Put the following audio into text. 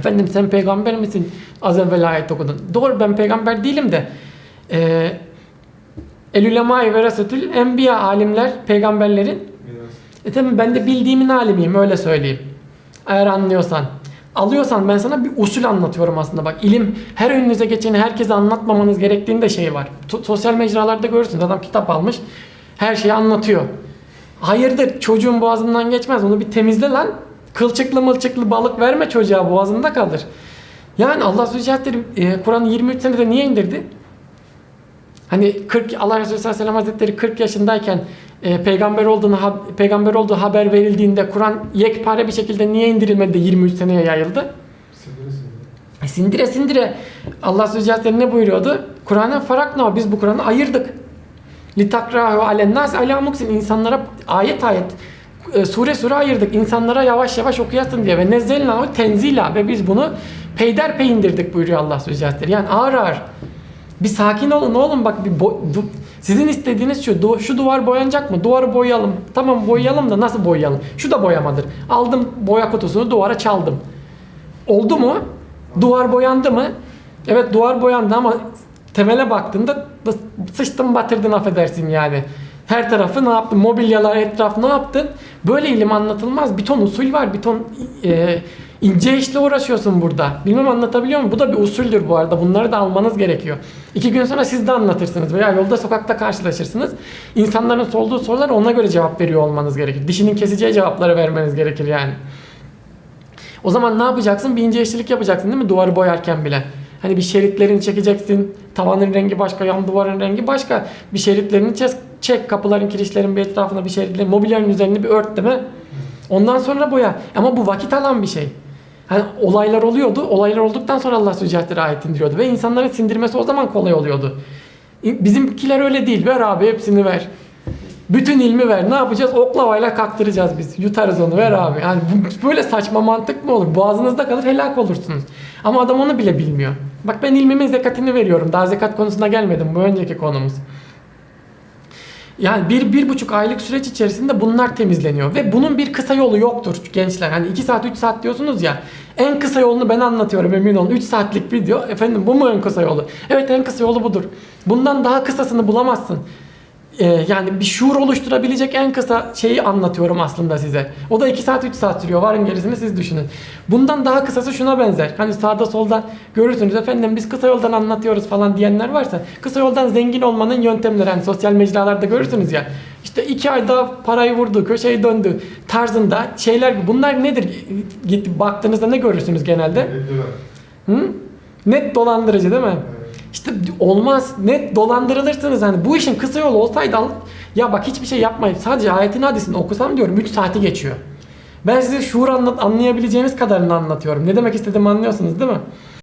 Efendim sen peygamber misin? Az evvel ayet okudun. Doğru ben peygamber değilim de. E, El ulemâ ve resetül enbiya alimler peygamberlerin e tabi ben de bildiğimin alimiyim öyle söyleyeyim. Eğer anlıyorsan. Alıyorsan ben sana bir usul anlatıyorum aslında bak ilim her önünüze geçeni herkese anlatmamanız gerektiğinde şey var. To- sosyal mecralarda görürsünüz adam kitap almış her şeyi anlatıyor. Hayırdır çocuğun boğazından geçmez onu bir temizle lan. Kılçıklı mılçıklı balık verme çocuğa boğazında kalır. Yani Allah Subhanahu e, Kur'an'ı 23 senede niye indirdi? Hani 40 Allah Resulü sallallahu aleyhi ve sellem Hazretleri 40 yaşındayken e, peygamber olduğunu peygamber olduğu haber verildiğinde Kur'an yekpare bir şekilde niye indirilmedi de 23 seneye yayıldı? E, sindire sindire Allah Subhanahu ne buyuruyordu? Kur'an'a farakna biz bu Kur'an'ı ayırdık. Litakrahu alen nas ala muksin insanlara ayet ayet sure sure ayırdık. İnsanlara yavaş yavaş okuyasın diye ve nezzelnahu tenzila ve biz bunu peyderpey indirdik buyuruyor Allah Subhanahu Yani ağır ağır bir sakin olun oğlum bak bir sizin istediğiniz şu du- şu duvar boyanacak mı? Duvarı boyayalım. Tamam boyayalım da nasıl boyayalım? Şu da boyamadır. Aldım boya kutusunu duvara çaldım. Oldu mu? Duvar boyandı mı? Evet duvar boyandı ama temele baktığında da sıçtın batırdın affedersin yani. Her tarafı ne yaptın? Mobilyalar etraf ne yaptın? Böyle ilim anlatılmaz. Bir ton usul var. Bir ton e, ince işle uğraşıyorsun burada. Bilmem anlatabiliyor muyum? Bu da bir usuldür bu arada. Bunları da almanız gerekiyor. İki gün sonra siz de anlatırsınız veya yolda sokakta karşılaşırsınız. İnsanların sorduğu sorular ona göre cevap veriyor olmanız gerekir. Dişinin keseceği cevapları vermeniz gerekir yani. O zaman ne yapacaksın? Bir ince işçilik yapacaksın değil mi? Duvarı boyarken bile. Hani bir şeritlerini çekeceksin. Tavanın rengi başka, yan duvarın rengi başka. Bir şeritlerini çek, çek kapıların, kirişlerin bir etrafına bir şeritleri, mobilyanın üzerini bir ört değil mi? Ondan sonra boya. Ama bu vakit alan bir şey. Hani olaylar oluyordu. Olaylar olduktan sonra Allah Süccahtır ayet indiriyordu. Ve insanların sindirmesi o zaman kolay oluyordu. Bizimkiler öyle değil. Ver abi hepsini ver. Bütün ilmi ver. Ne yapacağız? Oklavayla kaktıracağız biz. Yutarız onu. Ver abi. Yani böyle saçma mantık mı olur? Boğazınızda kalır helak olursunuz. Ama adam onu bile bilmiyor. Bak ben ilmimin zekatini veriyorum. Daha zekat konusuna gelmedim. Bu önceki konumuz. Yani bir, bir buçuk aylık süreç içerisinde bunlar temizleniyor. Ve bunun bir kısa yolu yoktur gençler. Hani 2 saat 3 saat diyorsunuz ya. En kısa yolunu ben anlatıyorum emin olun. 3 saatlik video. Efendim bu mu en kısa yolu? Evet en kısa yolu budur. Bundan daha kısasını bulamazsın. Ee, yani bir şuur oluşturabilecek en kısa şeyi anlatıyorum aslında size. O da 2 saat 3 saat sürüyor. Varın gerisini siz düşünün. Bundan daha kısası şuna benzer. Hani sağda solda görürsünüz efendim biz kısa yoldan anlatıyoruz falan diyenler varsa kısa yoldan zengin olmanın yöntemleri hani sosyal mecralarda görürsünüz ya. İşte iki ayda parayı vurdu, köşeyi döndü tarzında şeyler bunlar nedir? Git baktığınızda ne görürsünüz genelde? Hı? Net dolandırıcı değil mi? İşte olmaz. Net dolandırılırsınız hani. Bu işin kısa yolu olsaydı al- ya bak hiçbir şey yapmayıp sadece ayetin hadisini okusam diyorum 3 saati geçiyor. Ben size şuur anlat anlayabileceğiniz kadarını anlatıyorum. Ne demek istediğimi anlıyorsunuz değil mi?